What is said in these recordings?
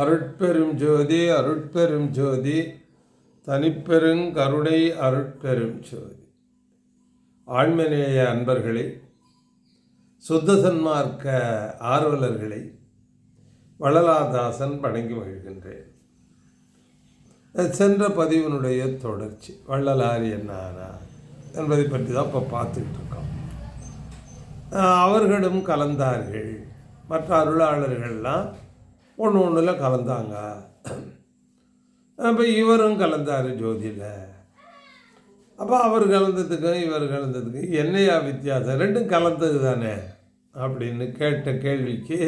அருட்பெரும் ஜோதி அருட்பெரும் ஜோதி தனிப்பெருங் கருணை அருட்பெரும் ஜோதி. ஆண்மநேய அன்பர்களே சுத்த சன்மார்க்க ஆர்வலர்களை வள்ளலாதாசன் வணங்கி மகிழ்கின்றேன். சென்ற பதிவினுடைய தொடர்ச்சி வள்ளலார் என்னானா என்பதை பற்றி தான் இப்போ பார்த்துக்கிட்டு இருக்கோம். அவர்களும் கலந்தார்கள். மற்ற அருளாளர்கள்லாம் ஒன்று ஒன்றில் கலந்தாங்க. அப்போ இவரும் கலந்தார் ஜோதியில். அப்போ அவர் கலந்ததுக்கும் இவர் கலந்ததுக்கும் என்னையா வித்தியாசம்? ரெண்டும் கலந்தது தானே அப்படின்னு கேட்ட கேள்விக்கு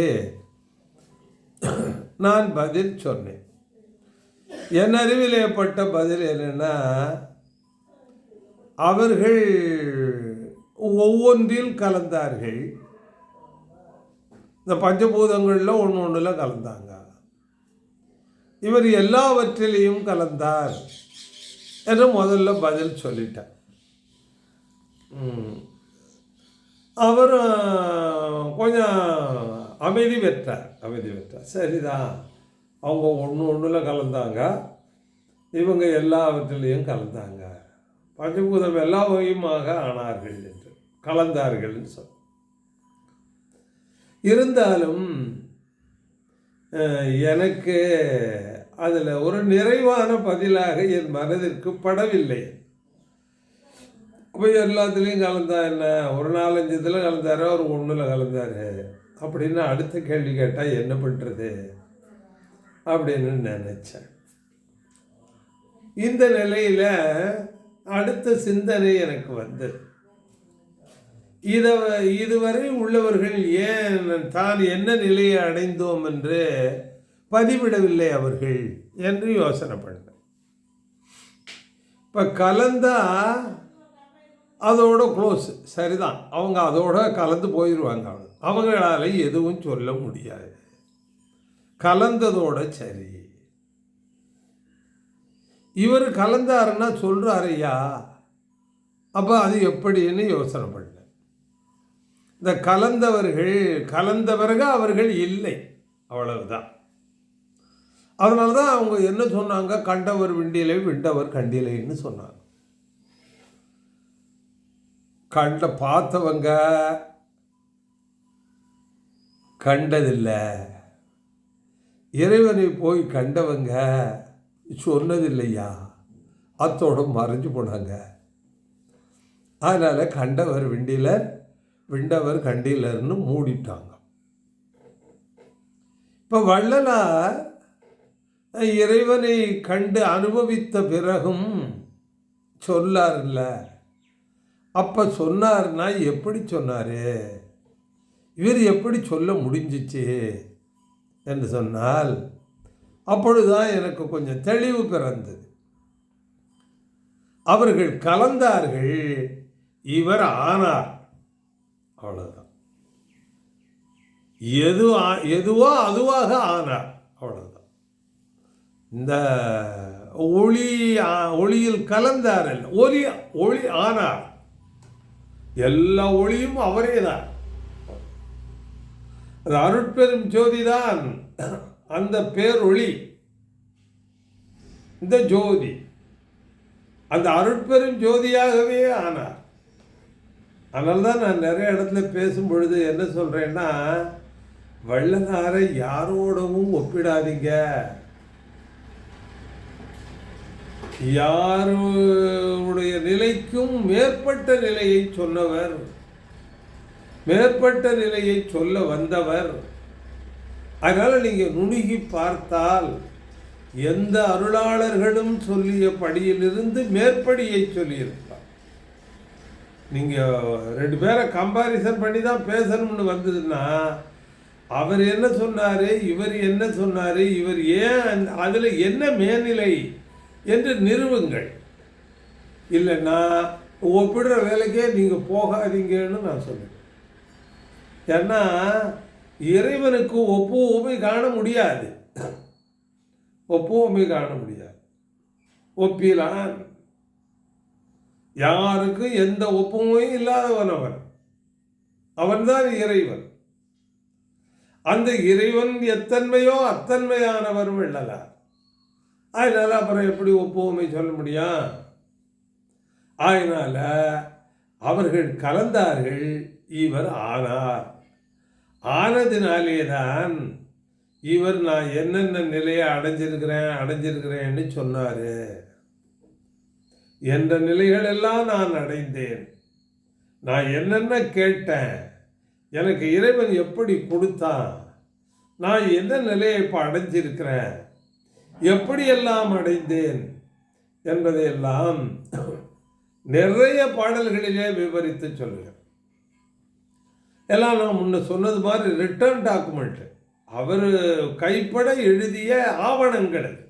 நான் பதில் சொன்னேன். என் அறிவில் ஏற்பட்ட பதில் என்னென்னா அவர்கள் ஒவ்வொன்றில் கலந்தார்கள். இந்த பஞ்சபூதங்களில் ஒன்று ஒன்றில் கலந்தாங்க. இவர் எல்லாவற்றிலையும் கலந்தார் என்று முதல்ல பதில் சொல்லிட்டேன் அவர் கொஞ்சம் அமைதி பெற்றார் அமைதி பெற்றார். சரிதான் அவங்க ஒன்று ஒன்றில் கலந்தாங்க. இவங்க எல்லாவற்றிலையும் கலந்தாங்க. பஞ்சபூதம் எல்லா வகையுமாக ஆனார்கள் என்று கலந்தார்கள்னு சொல் இருந்தாலும் எனக்கு அதில் ஒரு நிறைவான பதிலாக என் மனதிற்கு படவில்லை. அப்போ எல்லாத்துலேயும் கலந்தா என்ன? ஒரு நாலஞ்சு இதில் கலந்தார் ஒரு ஒன்றில் கலந்தார். அப்படின்னு அடுத்த கேள்வி கேட்டால் என்ன பண்ணுறது அப்படின்னு நினச்சேன். இந்த நிலையில் அடுத்த சிந்தனை எனக்கு வந்தது. இதை இதுவரை உள்ளவர்கள் ஏன் தான் என்ன நிலையை அடைந்தோம் என்று பதிவிடவில்லை அவர்கள் என்று யோசனை பண்ண இப்போ கலந்தா அதோட க்ளோஸ் சரிதான். அவங்க அதோட கலந்து போயிடுவாங்க அவங்க அவங்களால எதுவும் சொல்ல முடியாது. கலந்ததோட சரி. இவர் கலந்தாருன்னா சொல்கிறாரையா அப்போ அது எப்படின்னு யோசனை பண்ணு இந்த கலந்தவர்கள் கலந்த பிறகு அவர்கள் இல்லை. அவ்வளவுதான். அதனால தான் அவங்க என்ன சொன்னாங்க? கண்டவர் விண்டிலை விண்டவர் கண்டிலைன்னு சொன்னாங்க. கண்ட பார்த்தவங்க கண்டதில்லை. இறைவனை போய் கண்டவங்க சொன்னதில்லையா? அத்தோட மறைஞ்சு போனாங்க. அதனால் கண்டவர் விண்டியில் விண்டவர் கண்டிலர்னு மூடிட்டாங்க. இப்போ வள்ளலார் இறைவனை கண்டு அனுபவித்த பிறகும் சொல்லார்ல. அப்போ சொன்னார்னா எப்படி சொன்னார்? இவர் எப்படி சொல்ல முடிஞ்சிச்சு? என்று சொன்னால் அப்பொழுதுதான் எனக்கு கொஞ்சம் தெளிவு பிறந்தது. அவர்கள் கலந்தார்கள் இவர் ஆனார். அவ்வளோதான் எது ஆ- எதுவோ அதுவாக ஆனார். அவ்வளோதான் இந்த ஒளி ஒளியில் கலந்தார் ஒளி ஒளி ஆனார். எல்லா ஒளியும் அவரே தான் அது அருட்பெரும் ஜோதிதான். அந்த பேரொளி இந்த ஜோதி அந்த அருட்பெரும் ஜோதியாகவே ஆனார். அதனால தான் நான் நிறைய இடத்துல பேசும்பொழுது என்ன சொல்கிறேன்னா வள்ளலாரை யாரோடவும் ஒப்பிடாதீங்க. யாருடைய நிலைக்கும் மேற்பட்ட நிலையை சொன்னவர் மேற்பட்ட நிலையை சொல்ல வந்தவர். அதனால் நீங்கள் நுணுகி பார்த்தால் எந்த அருளாளர்களும் சொல்லிய படியிலிருந்து மேற்படியை சொல்லியிருப்பார் நீங்கள் ரெண்டு பேரை கம்பாரிசன் பண்ணி தான் பேசணும்னு வந்ததுன்னா அவர் என்ன சொன்னார் இவர் என்ன சொன்னார் இவர் ஏன் அதில் என்ன மேல்நிலை என்று நிறுவுங்கள். இல்லைன்னா ஒப்பிடுற வேலைக்கே நீங்கள் போகாதீங்கன்னு நான் சொல்லுவேன் ஏன்னா இறைவனுக்கு ஒப்பு காண முடியாது. ஒப்பு காண முடியாது. ஒப்பிலான் யாருக்கும் எந்த ஒப்புமையும் இல்லாதவன் அவன். அவன்தான் இறைவன். அந்த இறைவன் எத்தன்மையோ அத்தன்மையானவர் வெள்ளலார் அதனால அப்புறம் எப்படி ஒப்புவமை சொல்ல முடியும்? அதனால அவர்கள் கலந்தார்கள் இவர் ஆனார். ஆனதினாலே தான் இவர் நான் என்னென்ன நிலையை அடைஞ்சிருக்கிறேன் அடைஞ்சிருக்கிறேன்னு சொன்னார். என்ற நிலைகள் எல்லாம் நான் அடைந்தேன். நான் என்னென்ன கேட்டேன்? எனக்கு இறைவன் எப்படி கொடுத்தான்? நான் எந்த நிலையை இப்போ அடைஞ்சிருக்கிறேன்? எப்படியெல்லாம் அடைந்தேன்? என்பதையெல்லாம் நிறைய பாடல்களிலே விவரித்து சொல்லுகிறேன். எல்லாம் நான் முன்ன சொன்னது மாதிரி ரிட்டர்ன் டாக்குமெண்ட் அவர் கைப்பட எழுதிய ஆவணங்கள் அது.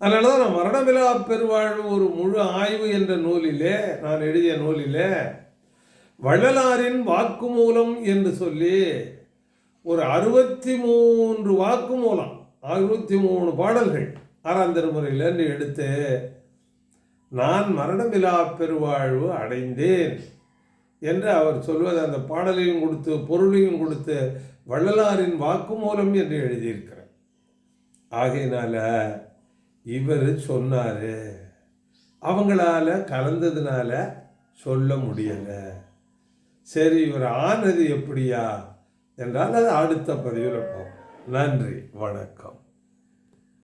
அதனால தான் நான் மரணமிலா பெருவாழ்வு ஒரு முழு ஆய்வு என்ற நூலிலே நான் எழுதிய நூலிலே வள்ளலாரின் வாக்குமூலம் என்று சொல்லி ஒரு அறுபத்தி மூன்று வாக்குமூலம் அறுபத்தி மூணு பாடல்கள் ஆறாம் திருமுறையிலேருந்து எடுத்து நான் மரணமிலா பெருவாழ்வு அடைந்தேன் என்று அவர் சொல்வது அந்த பாடலையும் கொடுத்து பொருளையும் கொடுத்து வள்ளலாரின் வாக்குமூலம் என்று எழுதியிருக்கிறார் ஆகையினால இவர் சொன்னார். அவங்களால கலந்ததுனால சொல்ல முடியலை. சரி இவர் ஆனது எப்படியா? என்றால் அது அடுத்த பதிவில் பார்ப்போம். நன்றி வணக்கம்.